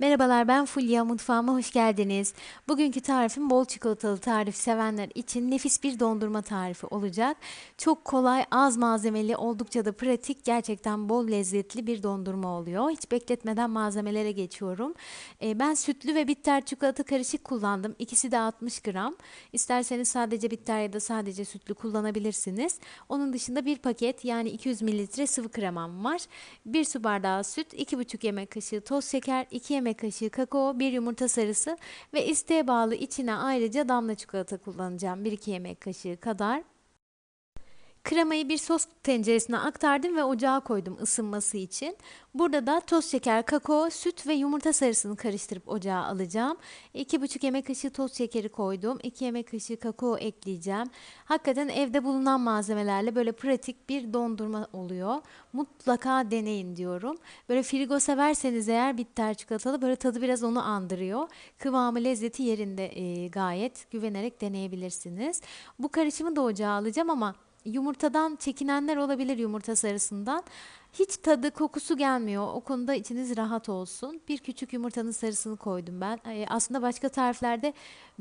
Merhabalar ben Fulya mutfağıma hoş geldiniz. Bugünkü tarifim bol çikolatalı tarif sevenler için nefis bir dondurma tarifi olacak. Çok kolay, az malzemeli, oldukça da pratik, gerçekten bol lezzetli bir dondurma oluyor. Hiç bekletmeden malzemelere geçiyorum. Ee, ben sütlü ve bitter çikolata karışık kullandım. İkisi de 60 gram. İsterseniz sadece bitter ya da sadece sütlü kullanabilirsiniz. Onun dışında bir paket yani 200 mililitre sıvı kremam var. 1 su bardağı süt, 2,5 yemek kaşığı toz şeker, 2 yemek kaşığı kakao, 1 yumurta sarısı ve isteğe bağlı içine ayrıca damla çikolata kullanacağım. 1-2 yemek kaşığı kadar. Kremayı bir sos tenceresine aktardım ve ocağa koydum ısınması için. Burada da toz şeker, kakao, süt ve yumurta sarısını karıştırıp ocağa alacağım. 2,5 yemek kaşığı toz şekeri koydum. 2 yemek kaşığı kakao ekleyeceğim. Hakikaten evde bulunan malzemelerle böyle pratik bir dondurma oluyor. Mutlaka deneyin diyorum. Böyle frigo severseniz eğer bitter çikolatalı böyle tadı biraz onu andırıyor. Kıvamı, lezzeti yerinde e, gayet güvenerek deneyebilirsiniz. Bu karışımı da ocağa alacağım ama Yumurtadan çekinenler olabilir yumurta sarısından. Hiç tadı kokusu gelmiyor. O konuda içiniz rahat olsun. Bir küçük yumurtanın sarısını koydum ben. Ee, aslında başka tariflerde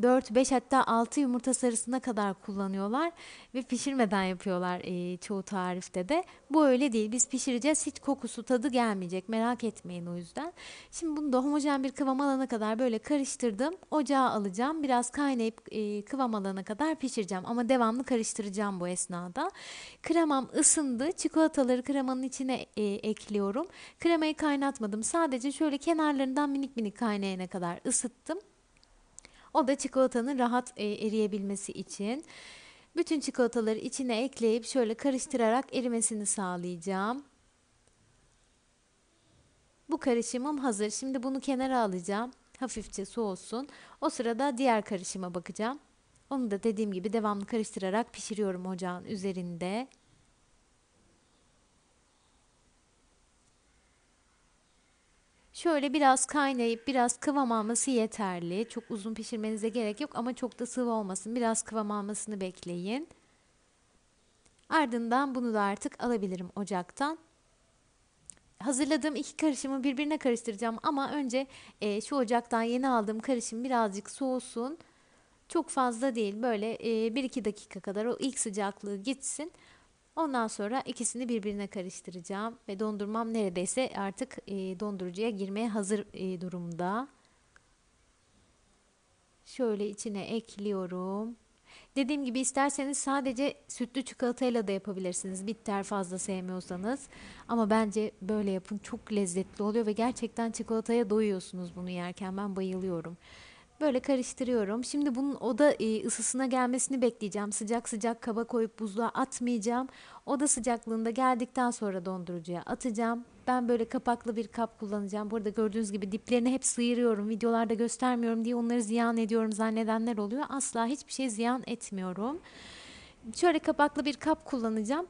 4, 5 hatta 6 yumurta sarısına kadar kullanıyorlar ve pişirmeden yapıyorlar e, çoğu tarifte de. Bu öyle değil. Biz pişireceğiz. Hiç kokusu, tadı gelmeyecek. Merak etmeyin o yüzden. Şimdi bunu da homojen bir kıvam alana kadar böyle karıştırdım. Ocağa alacağım. Biraz kaynayıp e, kıvam alana kadar pişireceğim ama devamlı karıştıracağım bu esnada. Kremam ısındı. Çikolataları kremanın içine e, ekliyorum. Kremayı kaynatmadım. Sadece şöyle kenarlarından minik minik kaynayana kadar ısıttım. O da çikolatanın rahat e, eriyebilmesi için. Bütün çikolataları içine ekleyip şöyle karıştırarak erimesini sağlayacağım. Bu karışımım hazır. Şimdi bunu kenara alacağım. Hafifçe soğusun. O sırada diğer karışıma bakacağım. Onu da dediğim gibi devamlı karıştırarak pişiriyorum ocağın üzerinde. Şöyle biraz kaynayıp biraz kıvam alması yeterli. Çok uzun pişirmenize gerek yok ama çok da sıvı olmasın. Biraz kıvam almasını bekleyin. Ardından bunu da artık alabilirim ocaktan. Hazırladığım iki karışımı birbirine karıştıracağım ama önce e, şu ocaktan yeni aldığım karışım birazcık soğusun. Çok fazla değil böyle e, 1-2 dakika kadar o ilk sıcaklığı gitsin. Ondan sonra ikisini birbirine karıştıracağım ve dondurmam neredeyse artık e, dondurucuya girmeye hazır e, durumda. Şöyle içine ekliyorum. Dediğim gibi isterseniz sadece sütlü çikolatayla da yapabilirsiniz. Bitter fazla sevmiyorsanız. Ama bence böyle yapın çok lezzetli oluyor ve gerçekten çikolataya doyuyorsunuz bunu yerken. Ben bayılıyorum. Böyle karıştırıyorum. Şimdi bunun oda e, ısısına gelmesini bekleyeceğim. Sıcak sıcak kaba koyup buzluğa atmayacağım. Oda sıcaklığında geldikten sonra dondurucuya atacağım. Ben böyle kapaklı bir kap kullanacağım. Burada gördüğünüz gibi diplerini hep sıyırıyorum. Videolarda göstermiyorum diye onları ziyan ediyorum zannedenler oluyor. Asla hiçbir şey ziyan etmiyorum. Şöyle kapaklı bir kap kullanacağım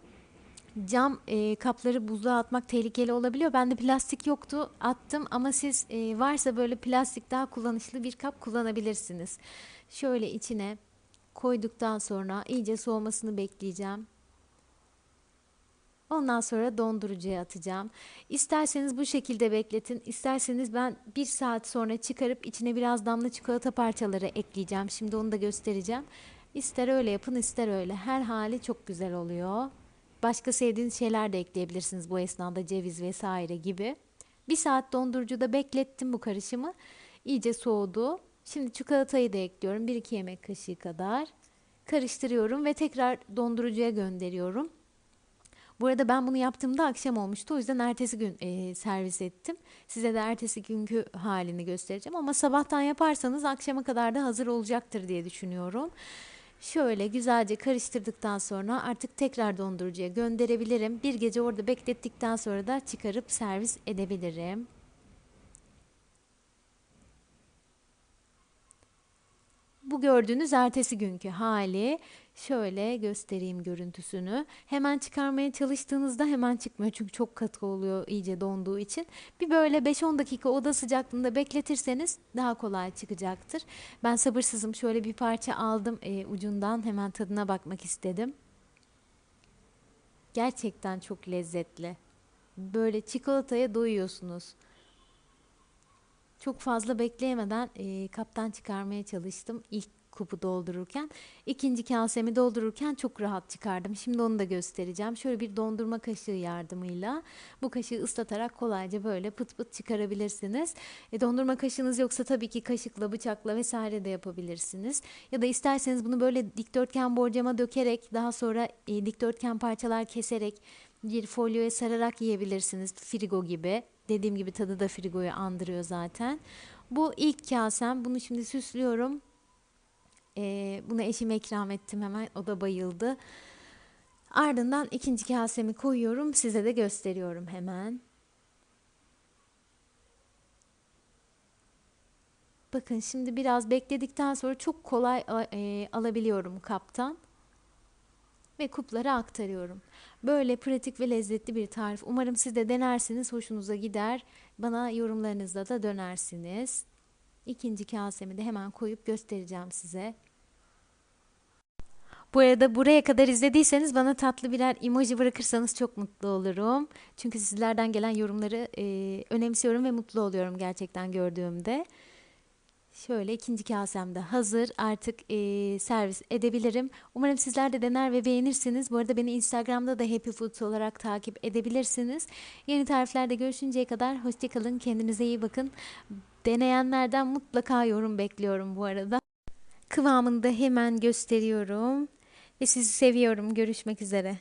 cam e, kapları buzluğa atmak tehlikeli olabiliyor. Bende plastik yoktu attım ama siz e, varsa böyle plastik daha kullanışlı bir kap kullanabilirsiniz. Şöyle içine koyduktan sonra iyice soğumasını bekleyeceğim. Ondan sonra dondurucuya atacağım. İsterseniz bu şekilde bekletin. İsterseniz ben bir saat sonra çıkarıp içine biraz damla çikolata parçaları ekleyeceğim. Şimdi onu da göstereceğim. İster öyle yapın ister öyle. Her hali çok güzel oluyor. Başka sevdiğiniz şeyler de ekleyebilirsiniz bu esnada ceviz vesaire gibi. Bir saat dondurucuda beklettim bu karışımı. İyice soğudu. Şimdi çikolatayı da ekliyorum. 1-2 yemek kaşığı kadar. Karıştırıyorum ve tekrar dondurucuya gönderiyorum. Bu arada ben bunu yaptığımda akşam olmuştu. O yüzden ertesi gün e, servis ettim. Size de ertesi günkü halini göstereceğim. Ama sabahtan yaparsanız akşama kadar da hazır olacaktır diye düşünüyorum. Şöyle güzelce karıştırdıktan sonra artık tekrar dondurucuya gönderebilirim. Bir gece orada beklettikten sonra da çıkarıp servis edebilirim. Bu gördüğünüz ertesi günkü hali. Şöyle göstereyim görüntüsünü. Hemen çıkarmaya çalıştığınızda hemen çıkmıyor. Çünkü çok katı oluyor iyice donduğu için. Bir böyle 5-10 dakika oda sıcaklığında bekletirseniz daha kolay çıkacaktır. Ben sabırsızım. Şöyle bir parça aldım e, ucundan. Hemen tadına bakmak istedim. Gerçekten çok lezzetli. Böyle çikolataya doyuyorsunuz. Çok fazla bekleyemeden e, kaptan çıkarmaya çalıştım ilk kupu doldururken. İkinci kasemi doldururken çok rahat çıkardım. Şimdi onu da göstereceğim. Şöyle bir dondurma kaşığı yardımıyla bu kaşığı ıslatarak kolayca böyle pıt pıt çıkarabilirsiniz. E, dondurma kaşığınız yoksa tabii ki kaşıkla, bıçakla vesaire de yapabilirsiniz. Ya da isterseniz bunu böyle dikdörtgen borcama dökerek daha sonra e, dikdörtgen parçalar keserek bir folyoya sararak yiyebilirsiniz. Frigo gibi. Dediğim gibi tadı da frigoyu andırıyor zaten. Bu ilk kasem. Bunu şimdi süslüyorum. Ee, bunu eşime ikram ettim hemen. O da bayıldı. Ardından ikinci kasemi koyuyorum. Size de gösteriyorum hemen. Bakın şimdi biraz bekledikten sonra çok kolay e, alabiliyorum kaptan ve kuplara aktarıyorum. Böyle pratik ve lezzetli bir tarif. Umarım siz de denersiniz, hoşunuza gider. Bana yorumlarınızda da dönersiniz. İkinci kasemi de hemen koyup göstereceğim size. Bu arada buraya kadar izlediyseniz bana tatlı birer emoji bırakırsanız çok mutlu olurum. Çünkü sizlerden gelen yorumları e, önemsiyorum ve mutlu oluyorum gerçekten gördüğümde. Şöyle ikinci kasem de hazır. Artık e, servis edebilirim. Umarım sizler de dener ve beğenirsiniz. Bu arada beni Instagram'da da Happy Foods olarak takip edebilirsiniz. Yeni tariflerde görüşünceye kadar hoşçakalın. Kendinize iyi bakın. Deneyenlerden mutlaka yorum bekliyorum bu arada. Kıvamını da hemen gösteriyorum. Ve sizi seviyorum. Görüşmek üzere.